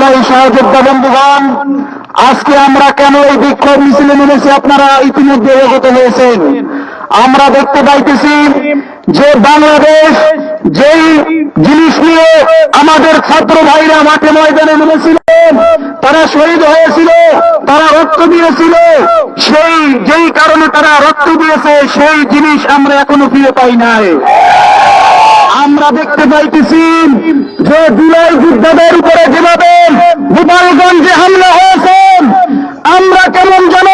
জুলাই সহযোদ্ধা বন্ধুগণ, আজকে আমরা কেন এই বিক্ষোভ মিছিলে নেমেছি আপনারা ইতিমধ্যে অবগত হয়েছেন। আমরা দেখতে পাইতেছি যে বাংলাদেশ যেই জিনিস নিয়ে আমাদের ছাত্র ভাইরা মাঠে ময়দানে নেমেছিলেন তারা শহীদ হয়েছিল, তারা রক্ত দিয়েছিল, সেই যেই কারণে তারা রক্ত দিয়েছে, সেই জিনিস আমরা এখনও ফিরে পাই নাই। আমরা দেখতে পাইতেছি যে জুলাই যোদ্ধাদের উপরে যেভাবে গোপালগঞ্জে হামলা হয়েছে, আমরা কেমন যেন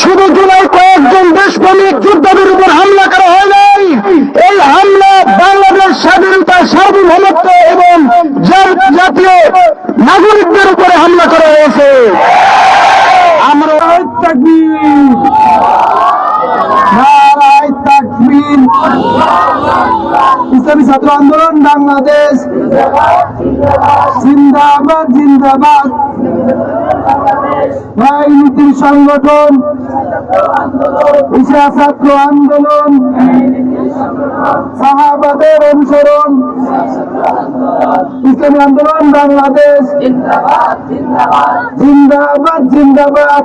শুধু জুলাই কয়েকজন দেশপ্রেমিক যোদ্ধাদের উপর হামলা করা হয় নাই। এই হামলা বাংলাদেশ স্বাধীনতা, সার্বভৌমত্ব এবং জাতীয় নাগরিকদের উপরে হামলা করা হয়েছে আমরা তাকবীর নারায় তাকবীর ইসলামী ছাত্র আন্দোলন বাংলাদেশ। জিন্দাবাদ জিন্দাবাদ। রাজনীতির সংগঠন। ইসা ছাত্র আন্দোলন। সাহাবাদের অনুসরণ। ইসলামী আন্দোলন বাংলাদেশ। জিন্দাবাদ জিন্দাবাদ।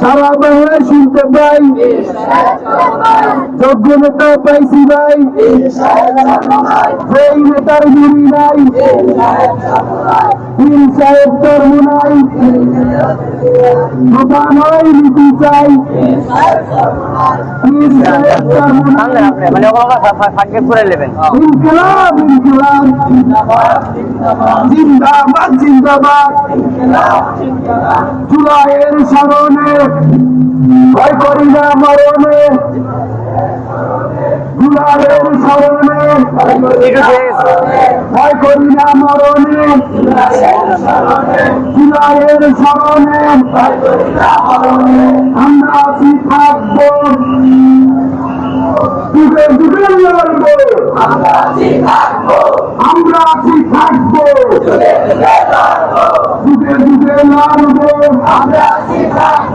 সারা বাংলায় শুনতে পাই। যোগ্য নেতা পাইছি ভাই। সেই নেতার গুলি নাই। পীর সাহেব ধর্ম নাই। দোকান হয় নীতি চাই। পীর সাহেব ধর্ম নাই। মানে ইনকলাব ইনকলাব। জিন্দাবাদ জিন্দাবাদ। জুলাইয়ের স্মরণে ভয় করি না মরণে। জুলাইয়ের স্মরণে ভয় করি না মরণে জুলাইয়ের স্মরণে আমরা আছি থাকব যুগে যুগে লড়বো আমরা আছি থাকব। লড়বো আমরা থাকব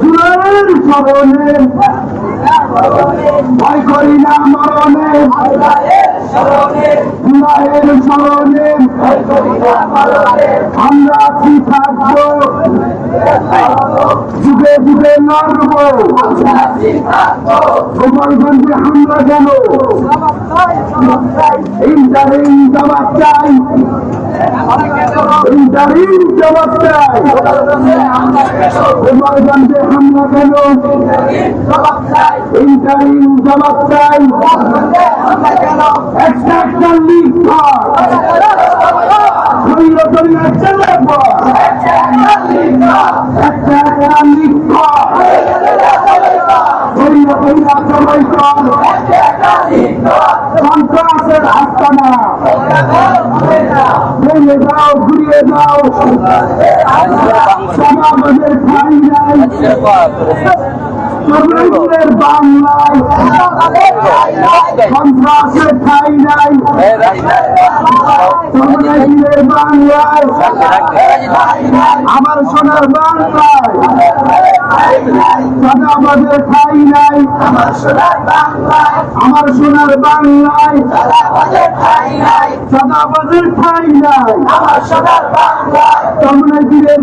জুলাইয়ের স্মরণে ভয় করি না মরণে জুলাইয়ের স্মরণে। আমরা আছি থাকব যুগে যুগে লড়বো। গোপালগঞ্জে হামলা কেন ইন্টারিম জবাব চাই। ইন্টারিম জবাব চাই গোপালগঞ্জে হামলা কেন ইন্টারিম জবাব একটা লিখ শরীর একটা লেখা লিখ শরীর সবাই কর সন্ত্রাসের আস্তানা ভেঙে দাও ঘুরিয়ে সমাজের ঠাই নাই সন্ত্রাসের ঠাই নাই বাংলায় আমার সোনার বাংলায় ঠাই নাই আমার সোনার বাংলায় আমার সোনার বাংলায় সদাবাদের ঠাই নাই আমার সোনার বাংলায়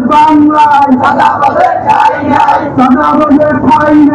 বাংলায় ঠাই নাই ঠাই নাই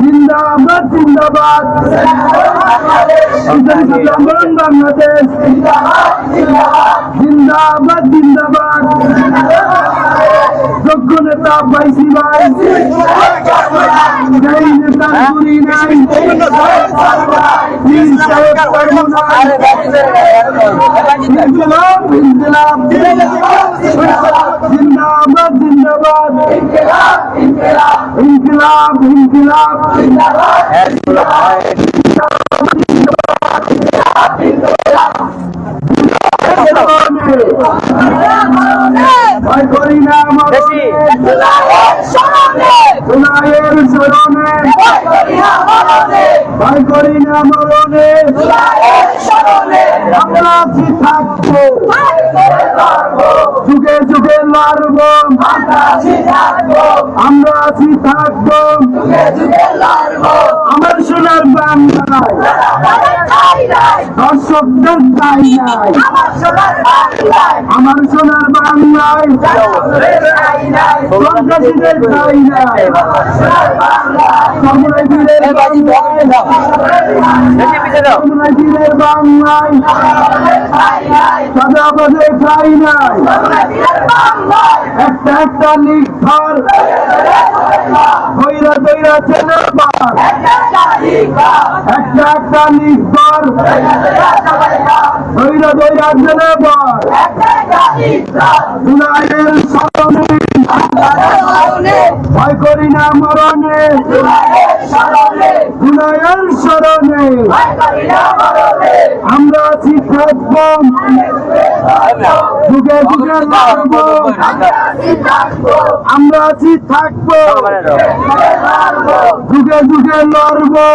জিন্দাবাদ। জিন্দাবাদ আন্দোলন বাংলাদেশ। জিন্দাবাদ জিন্দাবাদ। যোগ্য নেতা পাইছি ভাই। সেই নাই সাহেব কর্ম নাই। ইনকলাব। ইনকলাব। জিন্দাবাদ ইনকলাব ইনকলাব ভয় করি না আমার বেশি। জুলাইয়ের স্মরণে ভয় করি না মরণে আমরা আছি থাকব। যুগে যুগে লড়বো। আমরা আছি থাকব। আমার সোনার বাংলায় দর্শকদের চাই নাই। আমার সোনার বাংলায় সন্ত্রাসীদের সর্বনাশীদের বাংলায় বেশি সর্বনাশীদের বাংলায়। সাদাবাদে চাই নাই। একটা একটা নির্ভর। একটা একটা নির্ভর। হইরা দইরা চেনাবার জুলাইয়ের স্মরণে। ভয় করি না মরণে। জুলাইয়ের আমরা আছি থাকব। আমরা আছি থাকব। যুগে যুগে লড়বো।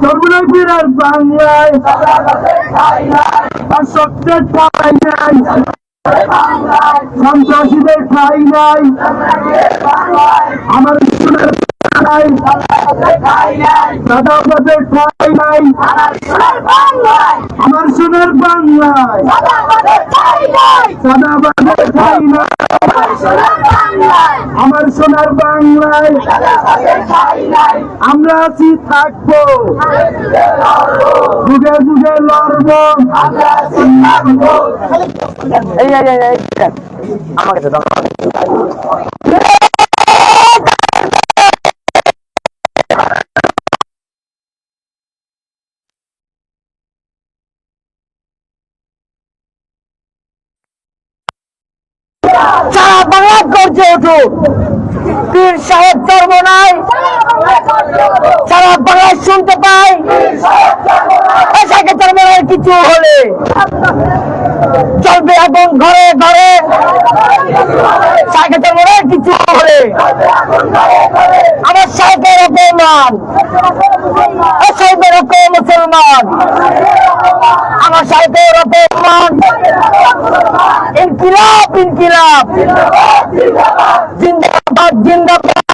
সর্বনাশীর বাংলায়। আর সত্যের ঠাই নাই। সন্ত্রাসীদের ঠাই নাই। আমার নাই দাদাবাদের ঠাই নাই আমার সোনার বাংলায় নাই আমার সোনার বাংলায় আমরা আছি থাকব যুগে যুগে লড়বো এই এই উঠুক পীর সাহেব ধর্ম নাই সারা বাংলায় শুনতে পাই। পেশাকে ধর্ম নাই কিছু হলে। চলবে এখন ঘরে ঘরে। সাইকেল ধর্ম নাই কিছু হলে। আমার সাহেবের অপমান। সাহেবের মুসলমান। আমার সাহেবের অপমান। ইনকিলাব। ইনকিলাব জিন্দাবাদ জিন্দাবাদ।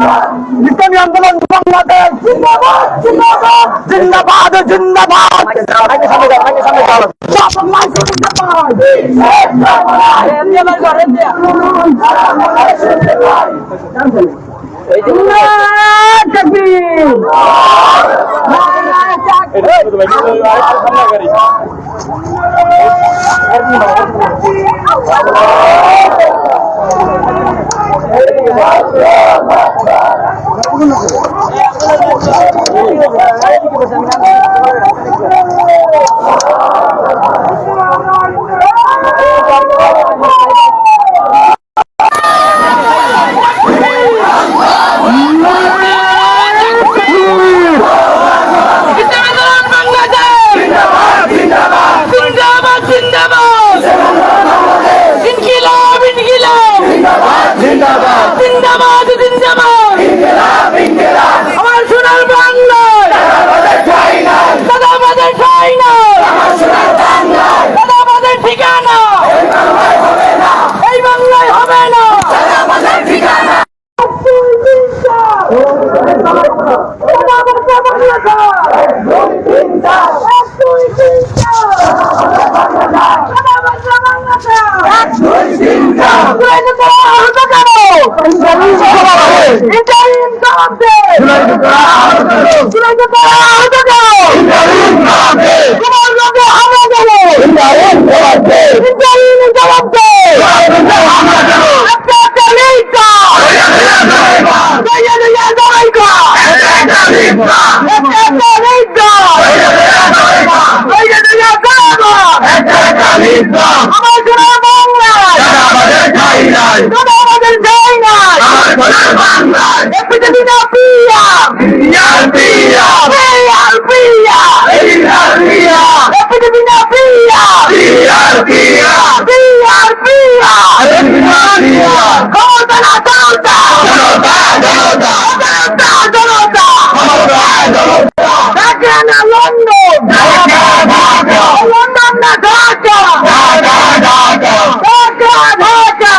ইসলামী আন্দোলন বাংলাদেশ জিন্দাবাদ জিন্দাবাদ জিন্দাবাদ নারায় তকবীর জিন্দাবাদ জিন্দাবাদ ইনকিলাব ইনকিলাব জিন্দাবাদ জিন্দাবাদ আমার সোনার বাংলা আমার সোনার বাংলা দাদা আমাদের যাই না পৃথিবী না পিয়া পিয়ার পিয়া পৃথিবী না পিয়া পিয়ার পিয়া ক্ষমতা না জনতা জনতা জনতা ঢাকা না লন্ডন লন্ডন না ঢাকা ঢাকা ঢাকা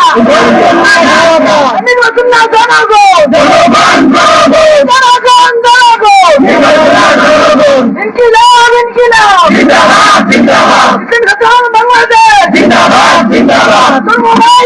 নির্বাচন না জনগণ জনগণ জনগণ ইনকিলাব ইনকিলাব ইনকিলাব বাংলাদেশ ধর্মনাই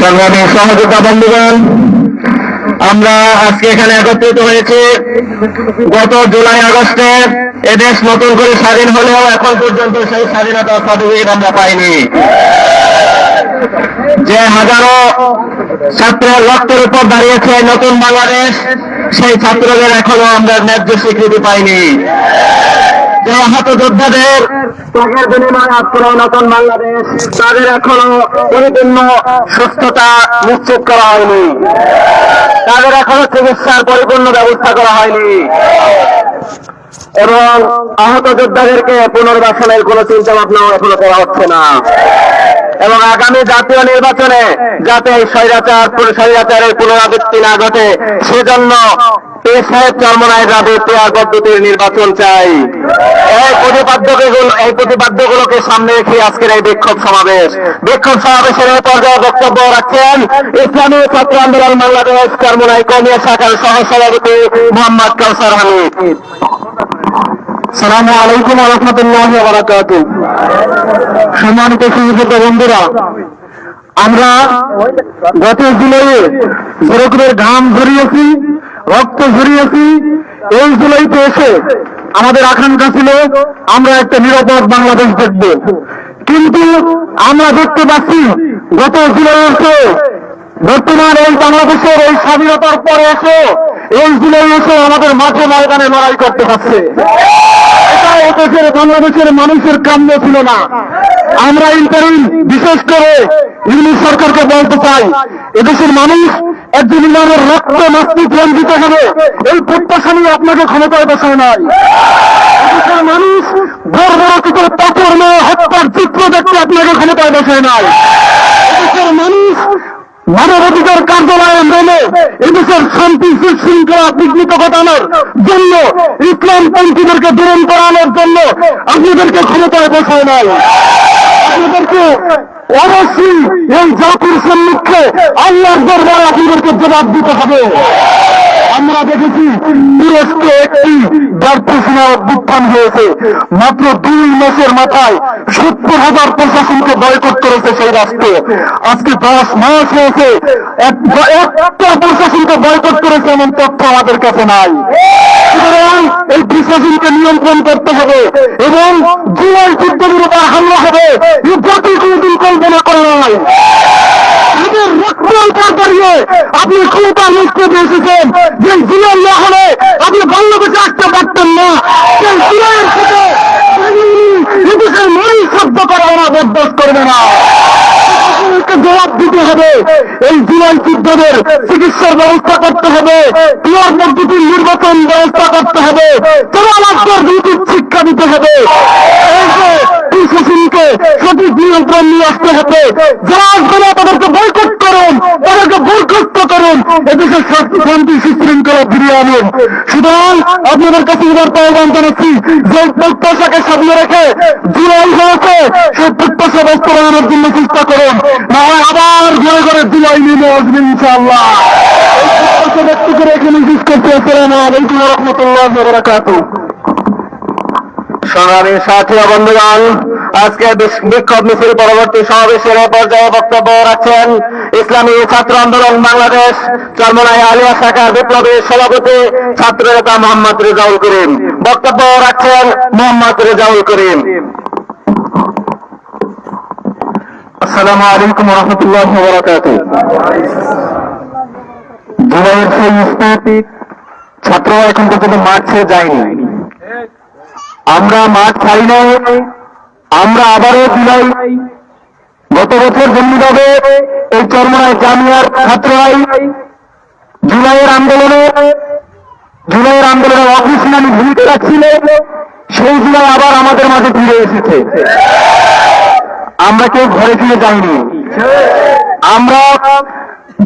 সংগ্রামী সহযোগিতা বন্ধুগণ। আমরা আজকে এখানে একত্রিত হয়েছি। গত জুলাই আগস্টে এদেশ নতুন করে স্বাধীন হলেও এখন পর্যন্ত সেই স্বাধীনতা সার্টিফিকেট আমরা পাইনি। যে হাজারো ছাত্রের রক্তের উপর দাঁড়িয়েছে নতুন বাংলাদেশ, সেই ছাত্রদের এখনও আমরা ন্যায্য স্বীকৃতি পাইনি। যে যোদ্ধাদের ত্যাগের বিনিময়ে নতুন বাংলাদেশ, তাদের এখনও পরিপূর্ণ সুস্থতা নিশ্চিত করা হয়নি। তাদের এখনও চিকিৎসার পরিপূর্ণ ব্যবস্থা করা হয়নি। এবং আহত যোদ্ধাদেরকে পুনর্বাসনের কোন চিন্তা ভাবনা এখনও করা হচ্ছে না। এবং আগামী জাতীয় নির্বাচনে যাতে এই স্বৈরাচার, স্বৈরাচারের পুনরাবৃত্তি না ঘটে, সেজন্য নির্বাচন চাই। এই প্রতিপাদ্যগুলো, এই প্রতিপাদ্যগুলোকে সামনে রেখে আজকের এই বিক্ষোভ সমাবেশ। বিক্ষোভ সমাবেশের এই পর্যায়ে বক্তব্য রাখছেন ইসলামী ছাত্র আন্দোলন বাংলাদেশ চর্মনায় কমিয়া শাখার সহ সভাপতি মোহাম্মদ কাউসার হামিদ। সালামু আলাইকুম বারাকাতু সম্মানিত সুযোগ্য বন্ধুরা, আমরা গত জুলাইয়ে যেরকমের ঘাম ঝরিয়েছি, রক্ত ঝরিয়েছি। এই জুলাইতে এসে আমাদের আকাঙ্ক্ষা ছিল, আমরা একটা নিরাপদ বাংলাদেশ দেখব। কিন্তু আমরা দেখতে পাচ্ছি, গত জুলাই এসে বর্তমান এই বাংলাদেশের এই স্বাধীনতার পরে এসে এই জুলাই এসে আমাদের মাঠে ময়দানে লড়াই করতে পারছে এটা এদেশের বাংলাদেশের মানুষের কাম্য ছিল না। আমরা ইন্টারিম বিশেষ করে ইংলিশ সরকারকে বলতে চাই, এদেশের মানুষ একজন ইমানের রক্ত মাস্তি রঞ্জিত হবে। এই প্রত্যাশা নিয়ে আপনাকে ক্ষমতায় বসায় নাই। এদেশের মানুষ বড় বড় বর্বরচিত পাথর মেয়ে হত্যার চিত্র দেখতে আপনাকে ক্ষমতায় বসায় নাই। এদেশের মানবাধিকার কার্যালয়ে মেনে এদেশের শান্তি শৃঙ্খলা বিঘ্নিত ঘটানোর জন্য ইসলাম পন্থীদেরকে দূরণ করানোর জন্য আপনাদেরকে ক্ষমতায় বসায় নাই। আপনাদেরকে অবশ্যই এই জাতির সম্মুখে আল্লাহর দরবারে আপনাদেরকে জবাব দিতে হবে। আমরা দেখেছি তুরস্কে একটি ব্যর্থসীমা উত্থান হয়েছে। মাত্র দুই মাসের মাথায় সত্তর হাজার প্রশাসনকে বয়কট করেছে সেই রাষ্ট্র। আজকে দশ মাস হয়েছে, এক- একটা প্রশাসনকে বয়কট করেছে এমন তথ্য আমাদের কাছে নাই। এই প্রশাসনকে নিয়ন্ত্রণ করতে হবে এবং জুলাই যুদ্ধের উপর হামলা হবে জাতি কোনদিন কল্পনা করে নাই আপনি ক্ষমতা নিশ্চিত এসেছেন যে জুলাই না হলে আপনি বাংলাদেশে আসতে পারতেন না শব্দ করা ওরা বরদাস্ত করবে না। জবাব দিতে হবে, এই জুলাই যোদ্ধাদের চিকিৎসার ব্যবস্থা করতে হবে পিয়ার পদ্ধতির নির্বাচন ব্যবস্থা করতে হবে জবাবাদের নৈতিক শিক্ষা দিতে হবে। সঠিক নিয়ন্ত্রণ নিয়ে আসতে হবে, যারা আসবে না তাদেরকে বয়কট করুন চেষ্টা করুন। না আবার ঘরে ঘরে জুলাই ব্যক্ত করে এখানে বন্ধুগণ, আজকে বিক্ষোভ মিছিল পরবর্তী সমাবেশের পর্যায়ে বক্তব্য রাখছেন ইসলামী ছাত্র আন্দোলন বাংলাদেশ চরমনাই আলিয়া শাখার বিপ্লবী সভাপতি ছাত্র নেতা মোহাম্মদ রেজাউল করিম। বক্তব্য রাখছেন মোহাম্মদ রেজাউল করিম। আসসালামু আলাইকুম রহমতুল্লাহ ছাত্ররা এখন পর্যন্ত মাঠ ছেড়ে যায়নি। আমরা মাঠ ছাড়ি নাই আমরা আবারও জুলাই গত বছর জন্মিভাবে এই চরমনায় জামিয়ার ছাত্ররাই জুলাইয়ের আন্দোলনে জুলাইয়ের আন্দোলনে অগ্নিসেনানী ভূমিকা রাখছিল। সেই জুলাই আবার আমাদের মাঝে ফিরে এসেছে। আমরা কেউ ঘরে ফিরে যাইনি। আমরা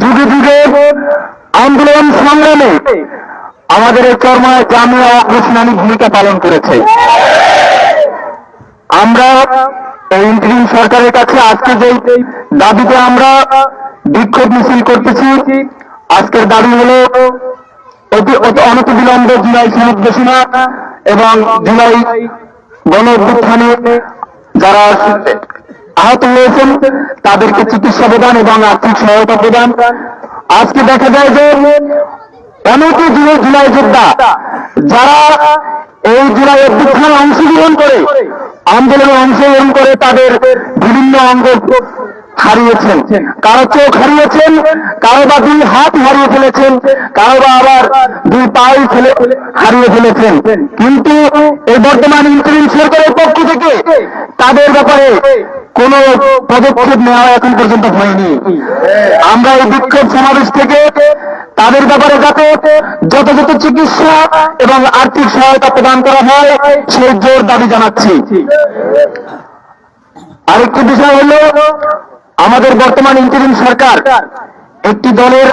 যুগে যুগে আন্দোলন সংগ্রামে আমাদের এই কর্মায় জামিয়া অগ্রসেনানী ভূমিকা পালন করেছে। আমরা ইন্টারিম সরকারের কাছে আজকে যে দাবিতে আমরা বিক্ষোভ মিছিল করতেছি, আজকের দাবি হলো অতি অনত বিলম্বে জুলাই সনদ ঘোষণা এবং জুলাই গণ অভ্যুত্থানে যারা আহত হয়েছেন, তাদেরকে চিকিৎসা প্রদান এবং আর্থিক সহায়তা প্রদান। আজকে দেখা যায় যে অনেকে জুলাই জুলাই যোদ্ধা, যারা এই জুলাই অভ্যুত্থানে অংশগ্রহণ করে, আন্দোলনে অংশগ্রহণ করে তাদের বিভিন্ন অঙ্গ হারিয়েছেন। কারও চোখ হারিয়েছেন, কারও বা দুই হাত হারিয়ে ফেলেছেন, কারও বা আবার দুই পাই ফেলে, হারিয়ে ফেলেছেন। কিন্তু এই বর্তমান ইন্টারিম সরকারের পক্ষ থেকে তাদের ব্যাপারে কোন পদক্ষেপ নেওয়া এখন পর্যন্ত হয়নি। আমরা এই বিক্ষোভ সমাবেশ থেকে তাদের ব্যাপারে যাতে যথাযথ চিকিৎসা এবং আর্থিক সহায়তা প্রদান করা হয়, সেই জোর দাবি জানাচ্ছি। আরেকটি বিষয় হলো, আমাদের বর্তমান ইন্টারিম সরকার একটি দলের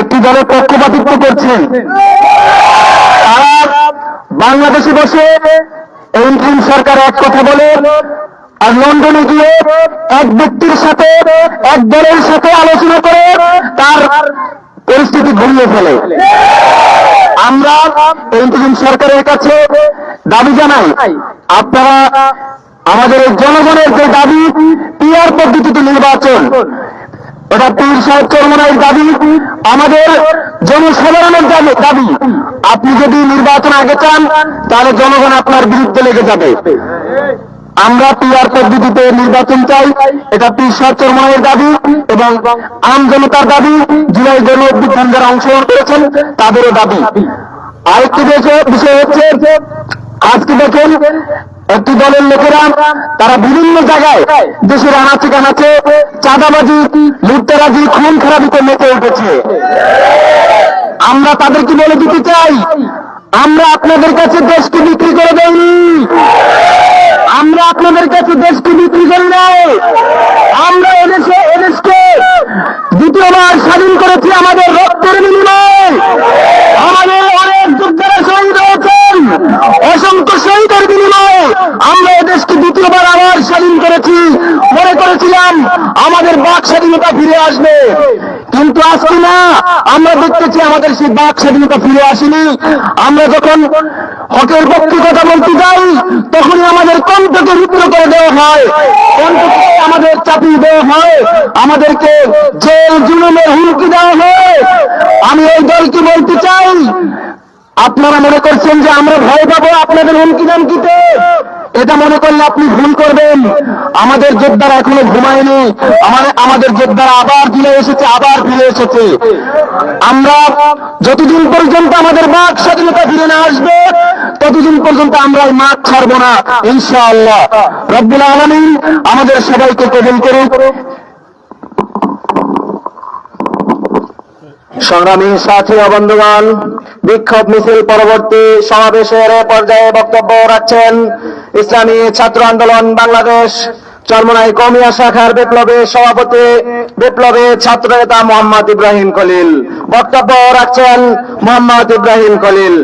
একটি দলের পক্ষপাতিত্ব করছেন। তারা বাংলাদেশে বসে ইন্টারিম সরকার এক কথা বলে আর লন্ডনে গিয়ে এক ব্যক্তির সাথে, এক দলের সাথে আলোচনা করে তার পরিস্থিতি ঘুরিয়ে ফেলে। আমরা এই সরকারের কাছে দাবি জানাই, আপনারা আমাদের জনগণের যে দাবি পিয়ার পদ্ধতিতে নির্বাচন, এটা পীর সাহেব চরমনাইয়ের দাবি, আমাদের জনসাধারণের দাবি। আপনি যদি নির্বাচন আগে চান, তাহলে জনগণ আপনার বিরুদ্ধে লেগে যাবে। আমরা পিয়ার পদ্ধতিতে নির্বাচন চাই। এটা পীর সাহেব চরমনাইয়ের দাবি এবং আম জনতার দাবি। জুলাই গণ অভ্যুত্থান যারা অংশগ্রহণ করেছেন, তাদেরও দাবি। আরেকটি বিষয় হচ্ছে আজকে দেখেন একটি দলের লোকেরা, তারা বিভিন্ন জায়গায় দেশের আনাচে কানাচে চাঁদাবাজি, লুটতারাজি খুন খারাপিতে মেতে উঠেছে। আমরা তাদেরকে বলে দিতে চাই, আমরা আপনাদের কাছে দেশকে বিক্রি করে আমরা আপনাদের কাছে দেশকে বিক্রি করি নাই আমরা এদেশে, এদেশকে দ্বিতীয়বার স্বাধীন করেছি আমাদের রক্তের বিনিময়ে। আমাদের অনেক যোদ্ধারা শহীদ হয়েছেন। অসংখ্য শহীদের বিনিময়ে আমরা এদেশকে দ্বিতীয়বার আবার স্বাধীন করেছি। মনে করেছিলাম আমাদের বাক স্বাধীনতা ফিরে আসবে। কিন্তু আজকে না? আমরা দেখতেছি আমাদের সেই বাক স্বাধীনতা ফিরে আসেনি। আমরা যখন হকের পক্ষে কথা বলতে যাই, তখনই আমাদের দেওয়া আমাদের আমাদেরকে হুমকি আমি এই দলকে বলতে চাই, আপনারা মনে করছেন যে আমরা ভয় পাবো আপনাদের হুমকি দামকিতে এটা মনে করলে আপনি ভুল করবেন। আমাদের যোদ্ধারা এখনও ঘুমায়নি। আমাদের আমাদের যোদ্ধারা আবার ফিরে এসেছে, আবার ফিরে এসেছে। আমরা যতদিন পর্যন্ত আমাদের বাক স্বাধীনতা ফিরে না আসবে, ততদিন পর্যন্ত আমরা এই মাঠ ছাড়বো না, ইনশাআল্লাহ। রব্বুল আলমিন আমাদের সবাইকে কবুল করুক। সংগ্রামী সাথী বন্ধুগণ, বিক্ষোভ মিছিল পরবর্তী সমাবেশের পর্যায়ে বক্তব্য রাখছেন ইসলামী ছাত্র আন্দোলন বাংলাদেশ চরমনাই কমিয়া শাখার বিপ্লবী সভাপতি, বিপ্লবী ছাত্র নেতা মোহাম্মদ ইব্রাহিম খলিল। বক্তব্য রাখছেন মোহাম্মদ ইব্রাহিম খলিল।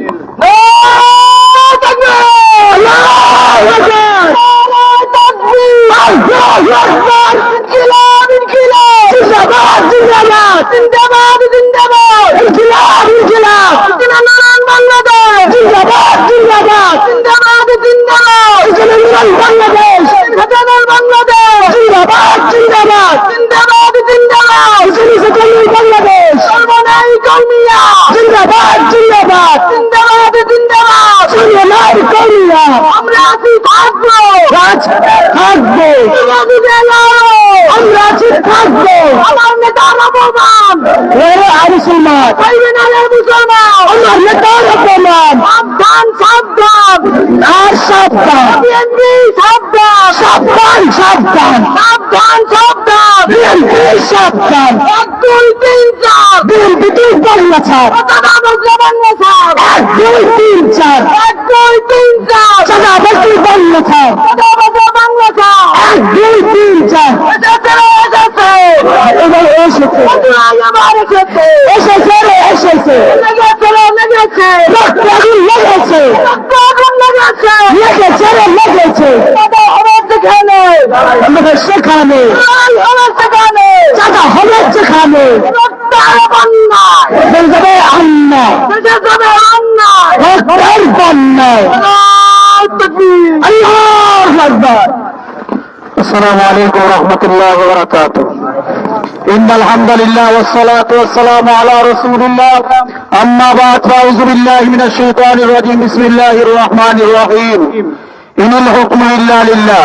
জিন্দাবাদ। ইনকিলাব ইনকিলাব। ইনকিলাব বাংলাদেশ। জিন্দাবাদ জিন্দাবাদ। জিন্দাবাদ জিন্দাবাদ। ইনকিলাব বাংলাদেশ। ইনকিলাব বাংলাদেশ। জিন্দাবাদ জিন্দাবাদ। জিন্দাবাদ জিন্দাবাদ। ইনকিলাব বাংলাদেশ। সর্বনাই কৌমিয়া জিন্দাবাদ জিন্দাবাদ। জিন্দাবাদ জিন্দাবাদ। সর্বনাই কৌমিয়া আমরা আছি থাকব। থাকব। আমরা আছি থাকব। আমার মুসলমান। পাইবেন আলে মুসলমান। আমার নেতা অপমান সাবধান সাবধান। আর সাবধান। বিএনপি সাবধান। সাবধান সাবধান। সাবধান সাবধান। বিএনপি সাবধান। এক দুই তিন চার। বিএনপি দুই বাংলা ছাড় দাদা বসলে বাংলা ছাড়। এক দুই তিন চার। এক দুই তিন চার। দাদা বসলে বাংলা ছাড়। দাদা বসলে বাংলা ছাড়। এক দুই তিন চার। এসেছে এসেছে এবার এসেছে। আবার এসেছে এসেছে রে এসেছে লেগেছে রে লেগেছে রক্ত আগুন লেগেছে রক্ত আগুন এসেছেন লোক রয়েছে। আমাদের সেখানে। চাঁদা হবে সেখানে যাবে অন্যায়। অন্যায়। আল্লাহ আসসালামু আলাইকুম রহমতুল্লাহ বরকাত إن الحمد لله والصلاة والسلام على رسول الله. أما بعد فأعوذ بالله من الشيطان الرجيم. بسم الله الرحمن الرحيم. إن الحكم إلا لله.